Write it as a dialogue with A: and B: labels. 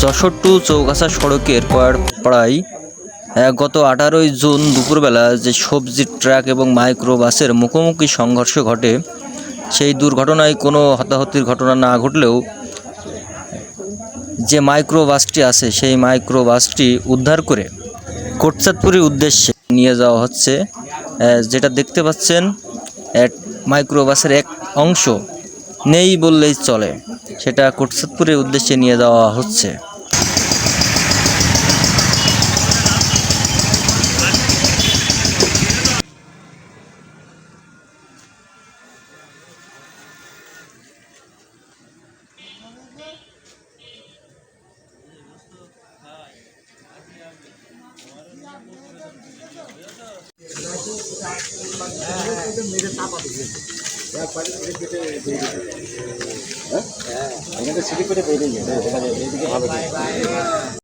A: Jessore two Chaugachha সড়কের কয়ারপাড়ায় গত আঠারোই জুন দুপুরবেলা যে সবজির ট্রাক এবং মাইক্রো বাসের মুখোমুখি সংঘর্ষ ঘটে, সেই দুর্ঘটনায় কোনো হতাহতির ঘটনা না ঘটলেও যে মাইক্রো বাসটি আছে, সেই মাইক্রো বাসটি উদ্ধার করে কোটচাঁদপুরের উদ্দেশ্যে নিয়ে যাওয়া হচ্ছে যেটা দেখতে পাচ্ছেন, এক মাইক্রো বাসের এক অংশ নেই বললেই চলে, সেটা কোটচাঁদপুরের উদ্দেশ্যে নিয়ে যাওয়া হচ্ছে।
B: এখানে সিটি করে বেরিয়ে গেছে এদিকে ভালো